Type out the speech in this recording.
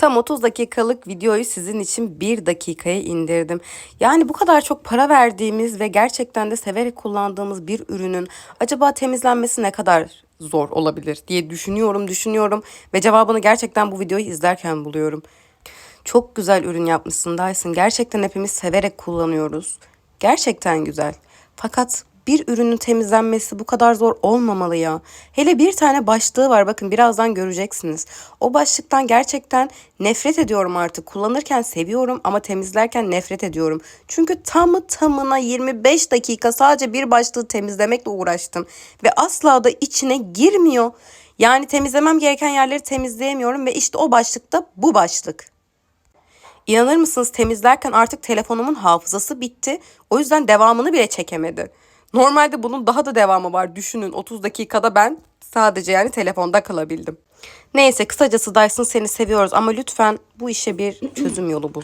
Tam 30 dakikalık videoyu sizin için 1 dakikaya indirdim. Yani bu kadar çok para verdiğimiz ve gerçekten de severek kullandığımız bir ürünün acaba temizlenmesi ne kadar zor olabilir diye düşünüyorum, düşünüyorum ve cevabını gerçekten bu videoyu izlerken buluyorum. Çok güzel ürün yapmışsın Dyson. Gerçekten hepimiz severek kullanıyoruz. Gerçekten güzel. Fakat bir ürünün temizlenmesi bu kadar zor olmamalı ya. Hele bir tane başlığı var bakın birazdan göreceksiniz. O başlıktan gerçekten nefret ediyorum artık. Kullanırken seviyorum ama temizlerken nefret ediyorum. Çünkü tamı tamına 25 dakika sadece bir başlığı temizlemekle uğraştım. Ve asla da içine girmiyor. Yani temizlemem gereken yerleri temizleyemiyorum ve işte o başlıkta bu başlık. İnanır mısınız temizlerken artık telefonumun hafızası bitti. O yüzden devamını bile çekemedi. Normalde bunun daha da devamı var. Düşünün 30 dakikada ben sadece yani telefonda kalabildim. Neyse kısacası Dyson seni seviyoruz ama lütfen bu işe bir çözüm yolu bul.